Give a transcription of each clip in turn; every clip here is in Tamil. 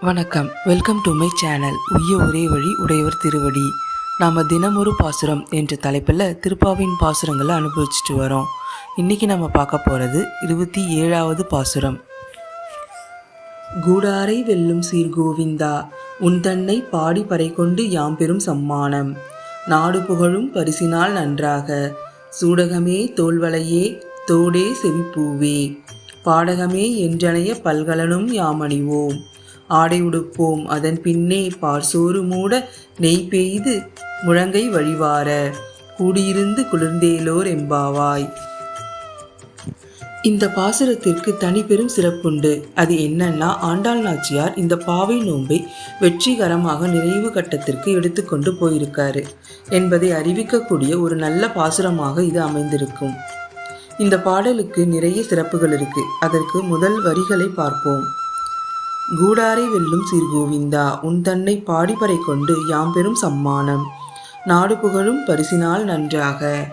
வணக்கம். வெல்கம் டு மை சேனல் உய்ய ஒரே வழி உடையவர் திருவடி. நாம் தினமொரு பாசுரம் என்ற தலைப்பில் திருப்பாவின் பாசுரங்களை அனுபவிச்சுட்டு வரோம். இன்றைக்கி நம்ம பார்க்க போகிறது இருபத்தி ஏழாவது பாசுரம். கூடாரை வெல்லும் சீர்கோவிந்தா உன் தன்னை பாடி பறை கொண்டு யாம் பெறும் சம்மானம். நாடு புகழும் பரிசினால் நன்றாக. சூடகமே தோல்வளையே தோடே செவிப்பூவே. பாடகமே என்றனைய பல்கலனும் யாமணிவோம். ஆடை உடுப்போம் அதன் பின்னே பார்சோறு மூட நெய் பெய்து முழங்கை வழிவார. கூடியிருந்து குளிர்ந்தேலோர் எம்பாவாய். இந்த பாசுரத்திற்கு தனி பெரும் சிறப்புண்டு. அது என்னன்னா ஆண்டாள் நாச்சியார் இந்த பாவை நோன்பை வெற்றிகரமாக நிறைவு கட்டத்திற்கு எடுத்துக்கொண்டு போயிருக்காரு என்பதை அறிவிக்கக்கூடிய ஒரு நல்ல பாசுரமாக இது அமைந்திருக்கும். இந்த பாடலுக்கு நிறைய சிறப்புகள் இருக்கு. அதற்கு முதல் வரிகளை பார்ப்போம். கூடாரை வெல்லும் சீர்கோவிந்தா உன் தன்னை பாடிபறை கொண்டு யாம் பெறும் சம்மானம். நாடு புகழும் பரிசினால் நன்றாக.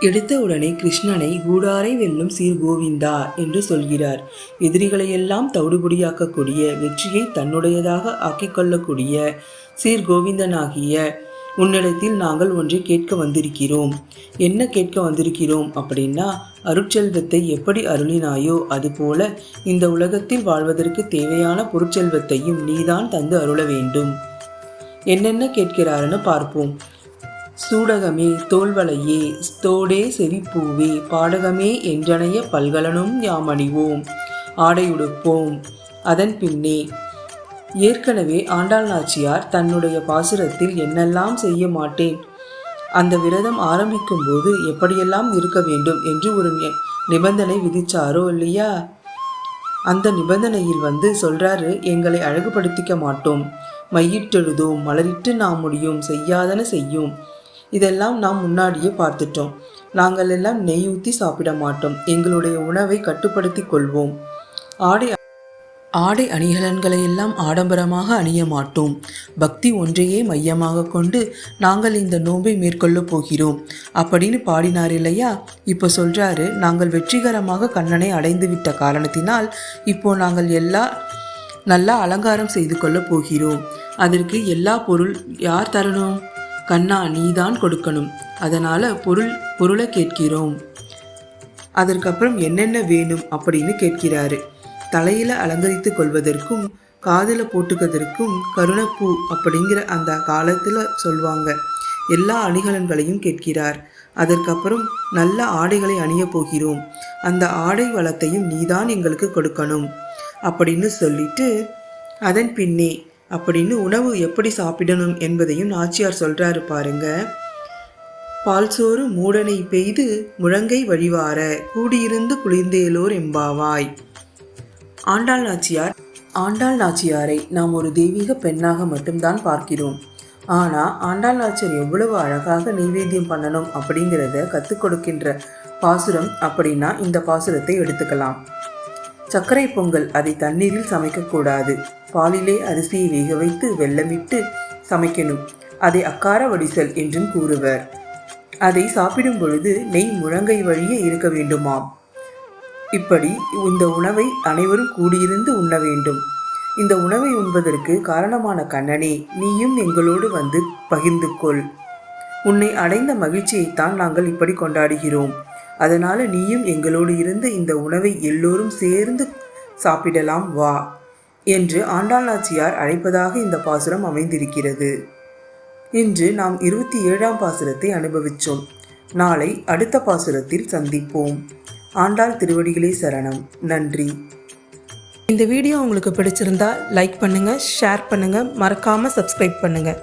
எடுத்த உடனே கிருஷ்ணனை கூடாரை வெல்லும் சீர்கோவிந்தா என்று சொல்கிறார். எதிரிகளையெல்லாம் தவிடுபடியாக்கக்கூடிய வெற்றியை தன்னுடையதாக ஆக்கிக்கொள்ளக்கூடிய கொள்ளக்கூடிய சீர்கோவிந்தனாகிய உன்னிடத்தில் நாங்கள் ஒன்றை கேட்க வந்திருக்கிறோம். என்ன கேட்க வந்திருக்கிறோம் அப்படின்னா அருட்செல்வத்தை எப்படி அருளினாயோ அதுபோல இந்த உலகத்தில் வாழ்வதற்கு தேவையான பொருட்செல்வத்தையும் நீதான் தந்து அருள வேண்டும். என்னென்ன கேட்கிறாருன்னு பார்ப்போம். சூடகமே தோல்வளையே தோடே செவிப்பூவே பாடகமே என்றனைய பல்கலனும் யாம் அணிவோம் ஆடையுடுப்போம் அதன் பின்னே ஏற்கனவே ஆண்டாள் நாச்சியார் தன்னுடைய பாசுரத்தில் என்னெல்லாம் செய்ய மாட்டேன்? அந்த விரதம் ஆரம்பிக்கும் போது எப்படியெல்லாம் இருக்க வேண்டும் என்று ஒரு நி- நிபந்தனை விதிச்சாரோ இல்லையா? அந்த நிபந்தனையில் வந்து சொல்றாரு எங்களை அழகுபடுத்திக்க மாட்டோம். மையிட்டெழுதோம் மலரிட்டு நாம் முடியும் செய்யாதன செய்யும். இதெல்லாம் நாம் முன்னாடியே பார்த்துட்டோம். நாங்கள் எல்லாம் நெய் ஊற்றி சாப்பிட மாட்டோம். எங்களுடைய உணவை கட்டுப்படுத்தி கொள்வோம். ஆடை ஆடை அணிகலன்களை எல்லாம் ஆடம்பரமாக அணிய மாட்டோம். பக்தி ஒன்றையே மையமாக கொண்டு நாங்கள் இந்த நோன்பை மேற்கொள்ளப் போகிறோம். அப்படின்னு பாடினார் இல்லையா? இப்போ சொல்றாரு நாங்கள் வெற்றிகரமாக கண்ணனை அடைந்து விட்ட காரணத்தினால் இப்போ நாங்கள் எல்லா நல்லா அலங்காரம் செய்து கொள்ளப் போகிறோம். அதற்கு எல்லா பொருள் யார் தரணும்? கண்ணா நீதான் கொடுக்கணும். அதனால பொருள் பொருளை கேட்கிறோம். அதற்கப்புறம் என்னென்ன வேணும்? அப்படின்னு கேட்கிறாரு. தலையில அலங்கரித்து கொள்வதற்கும் காதில் போட்டுக்கிறதற்கும் கருணப்பூ அப்படிங்கிற அந்த காலத்தில் சொல்வாங்க. எல்லா அணிகலன்களையும் கேட்கிறார். அதற்கப்புறம் நல்ல ஆடைகளை அணிய போகிறோம். அந்த ஆடை வளத்தையும் நீதான் எங்களுக்கு கொடுக்கணும் அப்படின்னு சொல்லிட்டு அதன் பின்னே அப்படின்னு உணவு எப்படி சாப்பிடணும் என்பதையும் நாச்சியார் சொல்கிறாரு பாருங்க. பால்சோறு மூடனை பெய்து முழங்கை வழிவார கூடியிருந்து குளிர்ந்தேலோர் எம்பாவாய். ஆண்டாள் நாச்சியார் ஆண்டாள் நாச்சியாரை நாம் ஒரு தெய்வீக பெண்ணாக மட்டும்தான் பார்க்கிறோம். ஆனால் ஆண்டாள் நாச்சியார் எவ்வளவு அழகாக நைவேத்தியம் பண்ணணும் அப்படிங்கிறத கற்றுக் கொடுக்கின்ற பாசுரம் அப்படின்னா இந்த பாசுரத்தை எடுத்துக்கலாம். சர்க்கரை பொங்கல் அதை தண்ணீரில் சமைக்கக்கூடாது பாலிலே அரிசியை வேக வைத்து வெள்ளமிட்டு சமைக்கணும். அதை அக்கார வடிசல் என்றும் கூறுவர். அதை சாப்பிடும் பொழுது நெய் முழங்கை வழியே இருக்க வேண்டுமாம். இப்படி இந்த உணவை அனைவரும் கூடியிருந்து உண்ண வேண்டும். இந்த உணவை உண்பதற்கு காரணமான கண்ணனே நீயும் எங்களோடு வந்து பகிர்ந்து கொள் உன்னை அடைந்த மகிழ்ச்சியைத்தான் நாங்கள் இப்படி கொண்டாடுகிறோம். அதனால் நீயும் எங்களோடு இருந்து இந்த உணவை எல்லோரும் சேர்ந்து சாப்பிடலாம் வா என்று ஆண்டாள் நாச்சியார் அழைப்பதாக இந்த பாசுரம் அமைந்திருக்கிறது. இன்று நாம் இருபத்தி ஏழாம் பாசுரத்தை அனுபவித்தோம் நாளை அடுத்த பாசுரத்தில் சந்திப்போம். ஆண்டாள் திருவடிகளே சரணம். நன்றி. இந்த வீடியோ உங்களுக்கு பிடிச்சிருந்தா லைக் பண்ணுங்கள் ஷேர் பண்ணுங்கள் மறக்காமல் சப்ஸ்கிரைப் பண்ணுங்கள்